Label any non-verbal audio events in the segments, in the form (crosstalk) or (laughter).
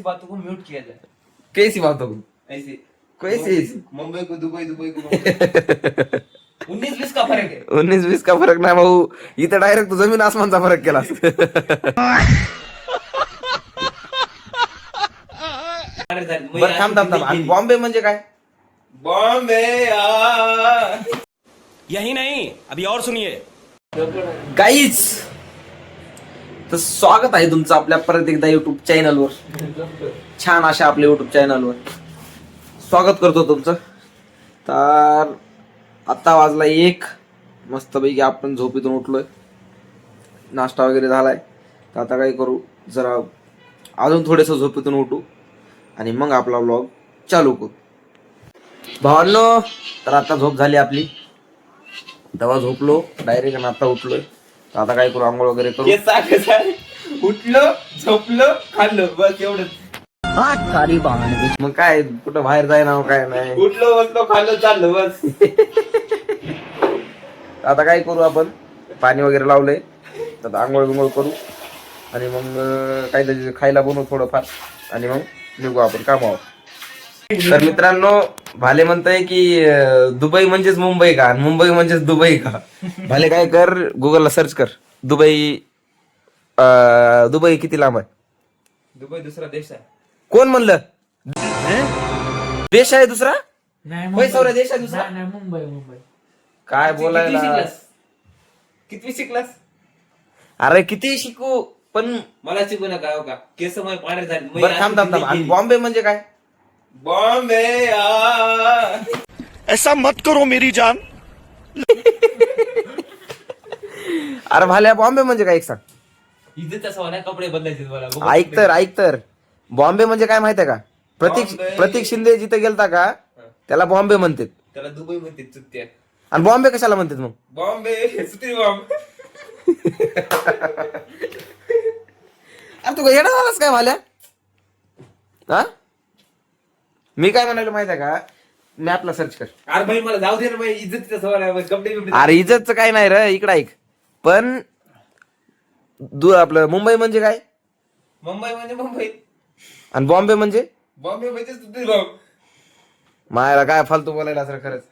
ऐसी बातों को mute KIA जाए। कैसी बात हो ऐसी। कैसी ऐसी? मुंबई को दुबई दुबई को (laughs) उन्नीस बीस का फ़र्क है। उन्नीस वीस का फरक नाही भाऊ इथं डायरेक्ट ज़मीन आसमानचा फरक केला। बरं थांब थांब थांब. आणि बॉम्बे म्हणजे काय? बॉम्बे यही नहीं अभी और सुनिए। काहीच तर स्वागत आहे तुमचं आपल्या परत एकदा युट्यूब चॅनलवर छान अशा आपल्या युट्यूब चॅनलवर स्वागत करतो तुमचं. तर आत्ता वाजला एक. मस्तपैकी आपण झोपेतून उठलोय. नाश्ता वगैरे झालाय. तर आता काय करू? जरा अजून थोडंसं झोपेतून उठू. आणि मग आपला व्लॉग चालू करू. भावांनो तर आता झोप झाली आपली. तेव्हा झोपलो. डायरेक्ट आणि आता उठलोय. आता काय करू आंघोळ वगैरे करू. उठलो झोपलो खाल्लो बस एवढंच. मग काय कुठं बाहेर जाय ना काय नाही? उठलो बसलो खाल्लो चाललो बस. आता काय करू आपण? पाणी वगैरे लावलंय. तर आता आंघोळ बिंघोळ करू. आणि मग अं, काहीतरी खायला बनवू थोडंफार. आणि मग निघू आपण कामावर. तर मित्रांनो भाले म्हणताय की दुबई म्हणजेच मुंबई का? आणि मुंबई म्हणजेच दुबई का? भाले काय कर गुगलला सर्च कर. दुबई अं, दुबई किती लांब आहे? दुबई दुसरा देश आहे. कोण म्हणलं? देश आहे दुसरा? नाही होय, सौर्य, देश आहे दुसरा? नाही, मुंबई मुंबई. काय किती बोलायला? शिकलास? किती शिकलास? अरे किती शिकू? पण मला शिकू नका हो का? केस मग पाण्यात झाले. बरं थांब थांब थांब. आणि बॉम्बे म्हणजे काय? बॉम्बे आ. ऐसा मत करो मेरी जान। अरे भाल्या बॉम्बे म्हणजे काय एक सांग? कपडे बदलायचे ऐक तर ऐक तर. बॉम्बे म्हणजे काय माहितीये का? प्रतीक बॉम्बे. प्रतीक शिंदे जिथे गेलता का त्याला बॉम्बे म्हणतात. त्याला दुबई म्हणते चुत्त्या आणि बॉम्बे कशाला म्हणतात मग? बॉम्बे सुत्री बॉम्ब. अरे तू येणार झालास काय भाल्या? हा? मी काय म्हणालो माहितीये का? मॅपला सर्च कर. अरे भाई मला जाऊ दे ना भाई इज्जतीचा सवाल आहे कपडे बिपडे अरे इज्जतचं काय नाही रे इकडं ऐक. पण दु आपलं मुंबई म्हणजे काय? मुंबई म्हणजे मुंबई. आणि बॉम्बे म्हणजे? बॉम्बे म्हणजे मायाला काय फालतू बोलायला असं खरंच.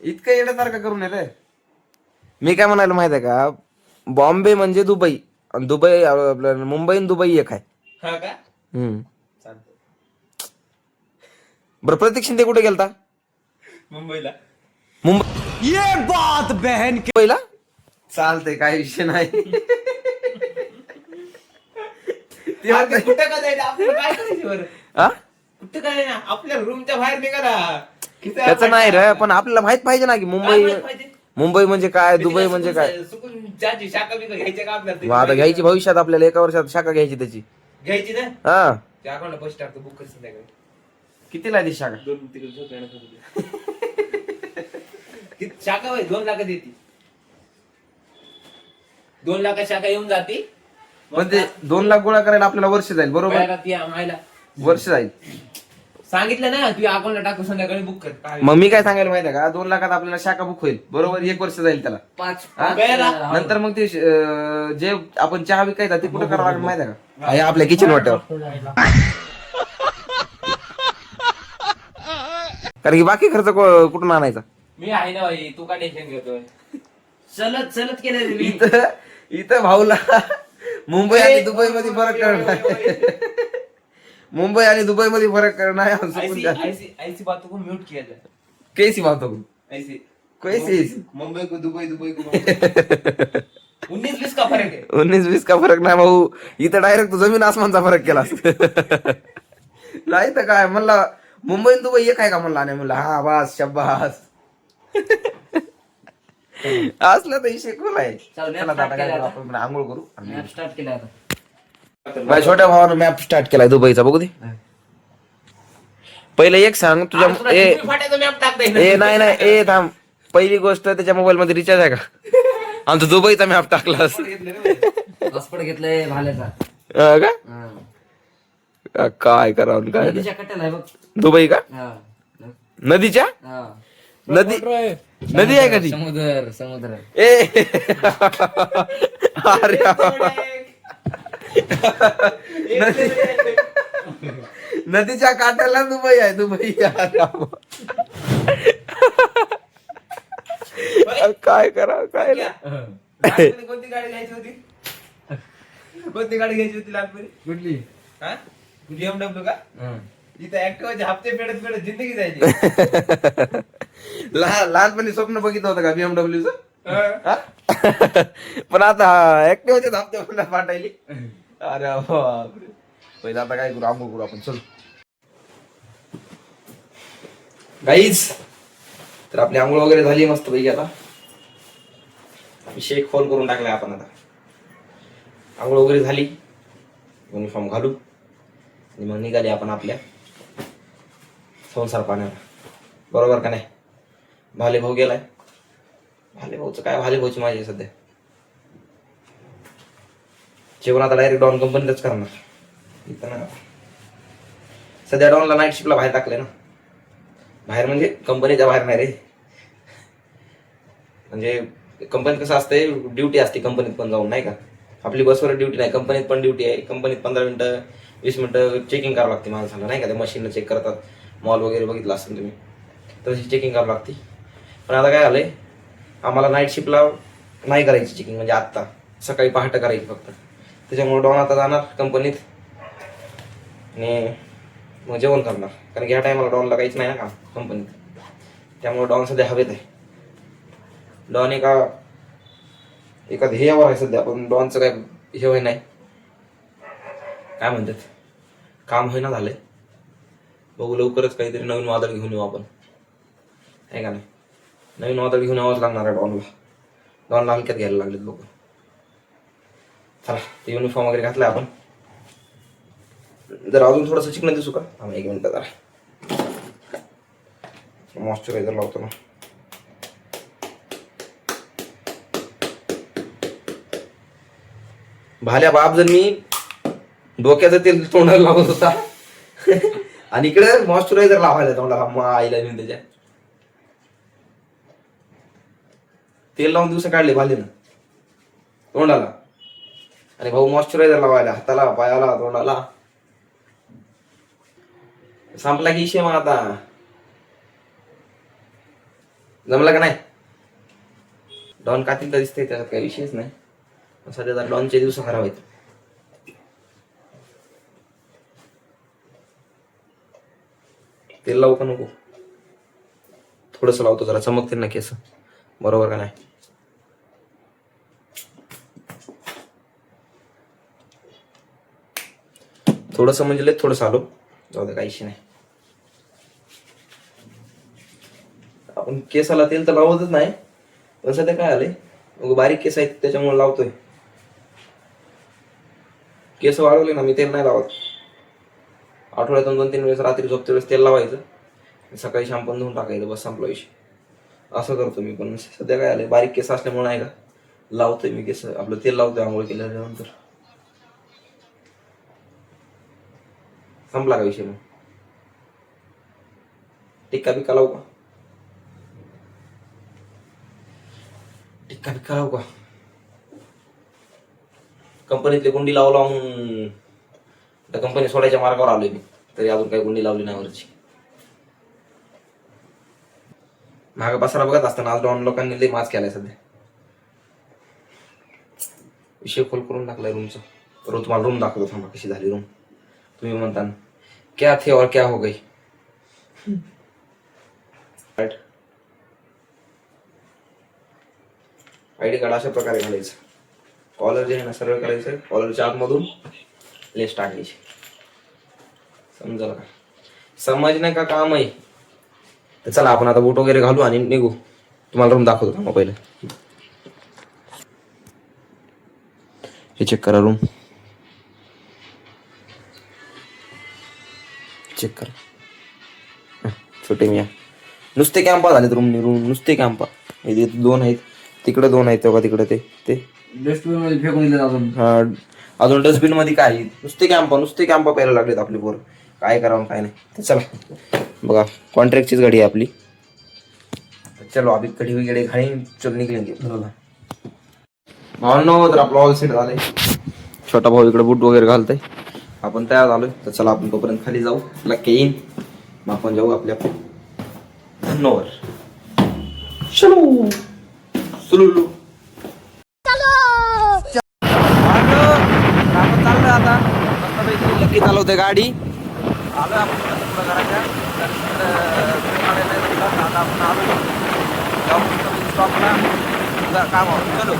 इतकं येण्यासारखं करून रे मी काय म्हणायला माहीत आहे का? बॉम्बे म्हणजे दुबई. आणि दुबई आपलं मुंबई आणि दुबई एक आहे. हा का? हम्म. चालतो बरं प्रतीक शिंदे कुठे गेलता? मुंबईला. मुंबई ये बात बहन मुंबईला? चालतंय काही विषय नाही. कुठं काय करायचं बरं? कुठं काय ना आपल्या रूमच्या बाहेर निघा ना किती त्याचं नाही रे पण आपल्याला माहीत पाहिजे ना की मुंबई? मुंबई म्हणजे काय दुबई म्हणजे काय? आता घ्यायची भविष्यात आपल्याला एका वर्षात शाखा घ्यायची त्याची. घ्यायची ना? हा. बुक कितीला आहे ती शाखा? दोन तिकडे शाखा होय? दोन लाखात येते. दोन लाखात शाखा येऊन जाते. पण ते दोन लाख गोळा करायला आपल्याला वर्ष जाईल बरोबर? बाहेर ती आम्हाला वर्ष जाईल. सांगितलं ना तुझ्या अकाउंटला टाकू संध्याकाळी बुक कर. काय मग मी काय सांगायला माहिती आहे का? दोन लाखात आपल्याला शाखा बुक होईल. बरोबर? एक वर्ष जाईल त्याला. पाच हा? नंतर मग ते अं, जे आपण चहा विकायचा ते कुठं करावं लागेल माहिती आहे का? हे. आपल्या किचन वाट्यावर कारण की बाकी खर्च को- कुठून आणायचा? मी आहे ना भाई तू का टेन्शन घेतोय? चलत चलत केलं मी. इथं इथं भाऊला मुंबई आणि दुबई मध्ये फरक करणार मुंबई आणि दुबई मध्ये फरक करणार आहे. सुकून ऐसी जा. ऐसी ऐसी बातों को म्यूट किया जाए कैसी बात हो ऐसी कैसी. ऐसी? मुंबई को दुबई दुबई को (laughs) उन्नीस बीस का फर्क है उन्नीस वीस का फरक नाही भाऊ. इथं डायरेक्ट जमीन आसमानचा फरक केला. (laughs) नाही तर काय म्हणला मुंबई दुबई एक आहे का म्हणला? नाही म्हणला हा बास शब्बास. असलं तर आहे. चला आता काय केलं करू. आपण? आंघोळ करू. आणि मॅप स्टार्ट केला आता. माझ्या छोट्या भावानं मॅप स्टार्ट केलाय दुबईचा बघू दे. पहिले एक सांग तुझ्या ए फाट्याचा मॅप. ए नाही नाही ए थांब. पहिली गोष्ट त्याच्या मोबाईल मध्ये रिचार्ज आहे का? आमचा दुबईचा मॅप घेतलंय भाल्याचा. का? काय करावं काय नाही. नदीच्या कट्ट्याला आहे बघ. दुबई का? हा. नदीच्या? हा. नदी नदी आहे का ती? समुद्र समुद्र. ए. अरे नदी नदीच्या काठाला दुबई आहे दुबई अरे. काय करा काय नाही. कोणती गाडी घ्यायची होती? कोणती गाडी घ्यायची होती लहानपणी कुठली? हा? बीएमडब्ल्यू का. इथं ऍक्टिव्हाचे हप्ते फेडत फेडत जिंदगी जायची. (laughs) लहान लहानपणी स्वप्न बघितलं होतं का बीएमडब्ल्यू हा. (laughs) पण आता ऍक्टिव्हचे धापते मला पाठायली. अरे बापरे. पहिलं आता काय करू आंघोळ करू आपण. चल. गाईज तर आपली आंघोळ वगैरे झाली मस्त पैकी आता. विषय खोल करून टाकलाय आपण आता. आंघोळ वगैरे झाली. युनिफॉर्म घालू. आणि मग निघाली आपण आपल्या संसार पाण्याला. बरोबर का नाही? भाले भाऊ गेलाय. भाले भाऊचं काय? भाले भाऊची माझी आहे सध्या. जेवण आता डायरेक्ट डॉन कंपनीतच करणार. इथं ना. सध्या डॉनला नाईट शिफ्टला बाहेर टाकले ना. बाहेर म्हणजे कंपनीच्या बाहेर नाही रे. म्हणजे कंपनीत कसं असते ड्युटी असते कंपनीत पण जाऊन नाही का? आपली बसवर ड्युटी नाही कंपनीत पण ड्युटी आहे. कंपनीत पंधरा मिनिटं वीस मिनटं चेकिंग करावं लागते माणसाला नाही का? ते मशीनला चेक करतात. मॉल वगैरे बघितला असेल तुम्ही तशी चेकिंग करावं लागते. पण आता काय झालंय? आम्हाला नाईट शिफ्टला नाही करायची चेकिंग म्हणजे आत्ता. सकाळी पहाटं करायची फक्त. त्याच्यामुळे डॉन आता जाणार कंपनीत आणि मग जेवण करणार. कारण की ह्या टायमाला डॉनला काहीच नाही ना का कंपनीत त्यामुळे डॉन सध्या हवेत आहे. डॉन एका एका ध्येयावर आहे सध्या पण डॉनचं काय हे नाही काय म्हणतात? काम होईना झालंय. बघू लवकरच काहीतरी नवीन वादळ घेऊन येऊ आपण. आहे का नाही? नवीन वादळ घेऊन यावंच लागणार आहे डॉनला. डॉनला हलक्यात घ्यायला लागलेत बघू. चला ते युनिफॉर्म वगैरे घातलाय आपण. जर अजून थोडंसं चिकन दिसू का? थांबा एक मिनटं जरा. मॉइश्चरायझर लावतो ना. भाल्या बाप जर मी डोक्याचं तेल तोंडाला लावत होता. आणि इकडे मॉइश्चरायझर लावायला तोंडाला. मग आईला मी त्याच्या. तेल लावून दिवस काढले भाले ना तोंडाला. आणि भाऊ मॉइश्चरायझर लावायला हाताला पायाला तोंडाला. संपला की विषय मग आता. जमला का नाही? डॉन कातील तर दिसतंय त्याच्यात काही विषयच नाही. सध्या तर डॉनचे दिवस खराब तेल लावू का नको? थोडस लावतो जरा चमकते ना केस. बरोबर का नाही? थोडस म्हणजे थोडस आलो. जाऊ दे काहीशी नाही. आपण केसाला तेल तर लावतच नाही पण सध्या काय आले मग बारीक केस आहेत त्याच्यामुळे लावतोय. केस वाढवले ना मी तेल नाही लावत. आठवड्यातून दोन तीन वेळेस रात्री झोपते वेळेस तेल लावायचं. सकाळी शॅम्पन धुवून टाकायचं बस संपला विषय. असं करतो मी पण. सध्या काय आले बारीक केस असल्यामुळे नाही का लावतोय मी केस. आपलं तेल लावतोय आंघोळ केल्यानंतर. संपला का विषय मग? टिक्का बिक्का लावू का? टिक्का बिक्का लावू का? कंपनीतली गुंडी लावू लावून त्या कंपनी सोडायच्या मार्गावर आलोय मी. तरी अजून काही गुंडी लावली नाही वरची. माग पसारा बघत असताना आज डॉन लोकांनी लई मास केलाय सध्या. विषय खोल करून टाकलाय रूमचा. रोज तुम्हाला रूम दाखवतो थांबा कशी झाली रूम तुम्ही म्हणता ना, क्या थे और क्या हो गई? राईट आयडी कार्ड अशा प्रकारे घालायचं. कॉलर जे आहे ना सरळ करायचं कॉलरच्या आतमधून लेस टाकायची. समजलं का? समजणं का काम आहे? तर चला आपण आता बोट वगैरे घालू आणि निघू. तुम्हाला रूम दाखवतो थांबा पहिलं. हे चेक करा रूम चेक करा. छोटे मिया. नुसते कॅम्पा झालेत रूम रूम नुसते कॅम्पा दोन आहेत. तिकडे दोन आहेत तेव्हा तिकडे ते ते. डस्टबिनमध्ये फेकून दिलं अजून. हा, अजून डस्टबिनमध्ये काय? नुसते कॅम्पा नुसते कॅम्पा प्यायला लागलेत आपली पोर. काय करावं काय नाही. तर चला बघा कॉन्ट्रॅक्टचीच गाडी आहे आपली. चलो अभी कढी वगैरे खाई चल निघले भावनो तर आपलं ऑल सेट झालंय. छोटा भाऊ इकडे बूट वगैरे घालतंय. आपण तयार झालोय. तर चला आपण तोपर्यंत खाली जाऊ. लक्के येईन. मग आपण जाऊ आपल्या धन्नोवर. चलो. सुलू आपण चाललोय आता. लक्की चालवते गाडी. आलो आपण थोडंसं पुढं घराच्या. तर तिकडं तर आता आपण आलो. जाऊ स्टॉपला काम आहोत. चलो.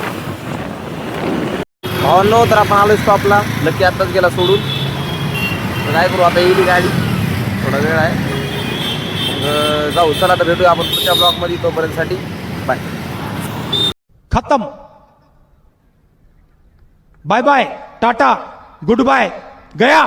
भावांनो तर आपण आलो स्टॉपला नक्की आत्ताच गेला सोडून. तर काय करू आता येईल गाडी. थोडा वेळ आहे. जाऊ. चला तर भेटूया आपण पुढच्या ब्लॉकमध्ये तोपर्यंतसाठी. बाय खतम. Bye bye tata good bye गया.